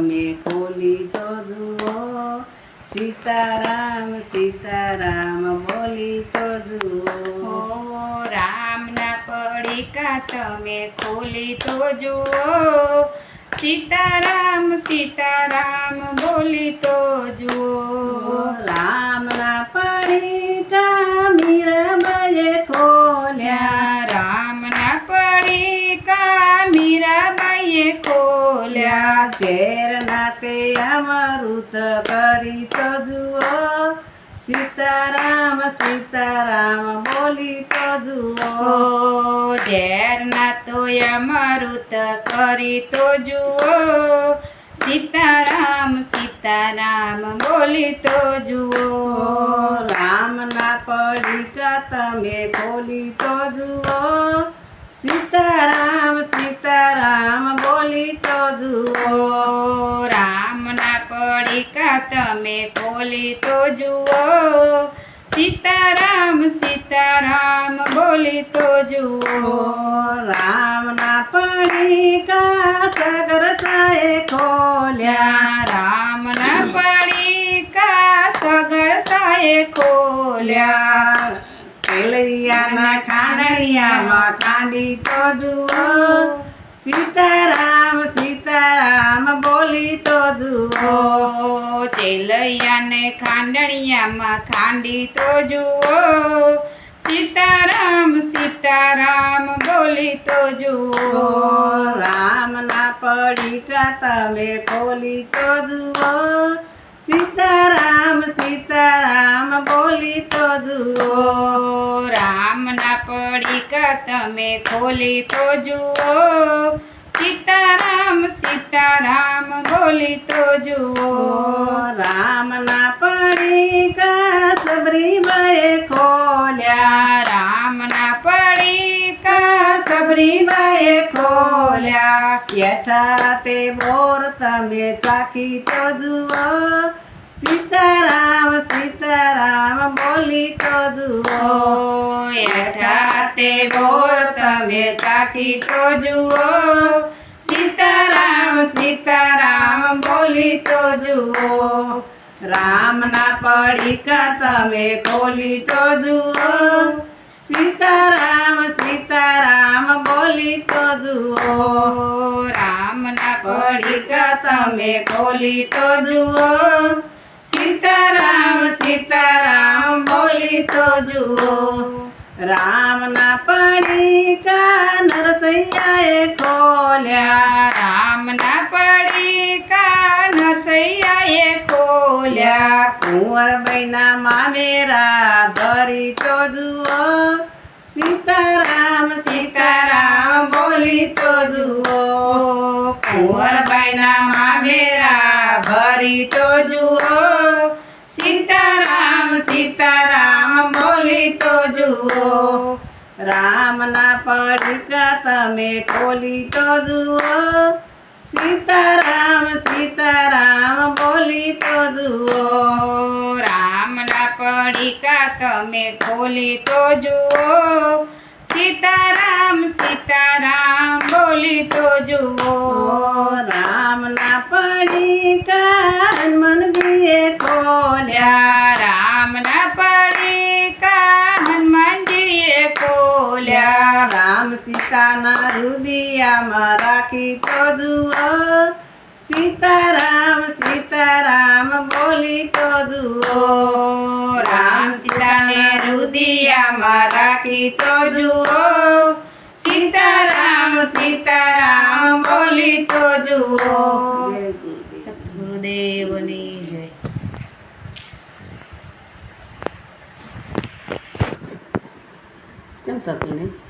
તમે ખોલી તો જુઓ. સીતારામ સીતારામ બોલી તો જુઓ. રામના પડીકા તમે ખોલી તો જુઓ. સીતારામ સીતારામ બોલી તો જુઓ. રામના પડીકા મીરાબાઈએ ખોલ્યા. રામના પડીકા મીરાબાઈએ ખોલ્યા. ઝેર નાતે અમૃત કરી તો જુઓ. સીતારામ સીતારામ બોલી તો જુઓ. ઝેરના તો અમૃત કરી તો જુઓ. સીતારામ સીતારામ બોલી તો જુઓ. રામના પડીકા તમે બોલી તો જુઓ. સીતારામ બોલી તો જુઓ ઓ રામના પડીકા તમે કોલી તો જુઓ. સીતારામ સીતારામ બોલી તો જુઓ. રામના પડીકા સગર સાએ ખોલ્યા. રામના પડીકા સગળ સાએ ખોલ્યા. કેલૈયાના ખાનડિયામાં ખાંડી તો જુઓ. સીતારામ સીતારામ બોલી તો જુઓ. ચેલૈયાને ખાંડણિયામાં ખાંડી તો જુઓ. સીતારામ સીતારામ બોલી તો જુઓ. રામના પડીકા તમે બોલી તો જુઓ. સીતારામ સીતારામ બોલી તો જુઓ. રામના પડીકા તમે ખોલી તો જુઓ. સીતારામ બોલી તો જુઓ. રામના પડીકા સબરીબાએ ખોલ્યા. રામના પડીકા સબરીબાએ ખોલ્યા. કેઠા તે બોર તમે ચાકી તો જુઓ. સીતારામ સીતારામ બોલી તો જુઓ. એઠા તે બોર તમે ચાકી તો જુઓ સીતારામ સીતારામ બોલી તો જુઓ, રામના પડીકા તમે ખોલી તો જુઓ, સીતારામ સીતારામ બોલી તો જુઓ ઓ રામના પડીકા તમે ખોલી તો જુઓ, સીતારામ સીતારામ બોલી તો જુઓ, રામના પડીકા નરસૈયાએ ખોલ્યા. કુંવર બૈના મામેરા ભરી તો જુઓ. સીતારામ સીતારામ, બોલી તો જુઓ. કુંવરબાઈના મેરા ભરી તો જુઓ. સીતારામ સીતારામ, બોલી તો જુઓ. રામના પડીકા તમે ખોલી તો જુઓ. સીતારામ સીતારામ, બોલી તો જુઓ. પડીકા તમે ખોલી તો જુઓ સીતારામ સીતારામ બોલી તો જુઓ રામના પડીકા હનુમાનજીએ ખોલ્યા ખોલ્યા રામના પડીકા હનુમાનજીએ ખોલ્યા રામ સીતાના હૃદયમાં રાખી તો જુઓ સીતારામ સીતારામ બોલી તો જુઓ ઓ રામ સીતાને રુદિયામાં રાખી તો જુઓ. સીતારામ સીતારામ, બોલી તો જુઓ. સદગુરુદેવની જય. કેમ થતું નહીં?